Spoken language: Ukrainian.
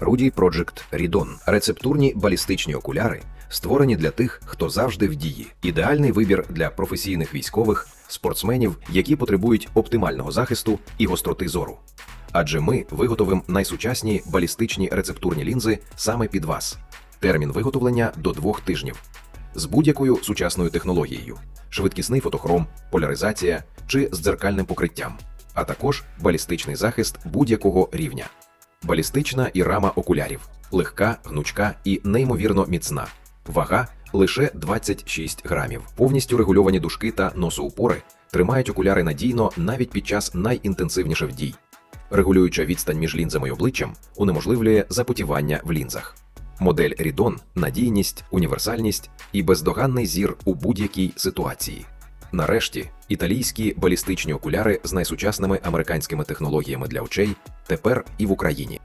Rudy Project Ridon – рецептурні балістичні окуляри, створені для тих, хто завжди в дії. Ідеальний вибір для професійних військових, спортсменів, які потребують оптимального захисту і гостроти зору. Адже ми виготовимо найсучасні балістичні рецептурні лінзи саме під вас. Термін виготовлення до двох тижнів з будь-якою сучасною технологією, швидкісний фотохром, поляризація чи з дзеркальним покриттям, а також балістичний захист будь-якого рівня. Балістична і рама окулярів легка, гнучка і неймовірно міцна. Вага лише 26 грамів. Повністю регульовані дужки та носоупори тримають окуляри надійно навіть під час найінтенсивніших дій. Регулююча відстань між лінзами й обличчям унеможливлює запотівання в лінзах. Модель Рідон надійність, універсальність і бездоганний зір у будь-якій ситуації. Нарешті, італійські балістичні окуляри з найсучасними американськими технологіями для очей тепер і в Україні.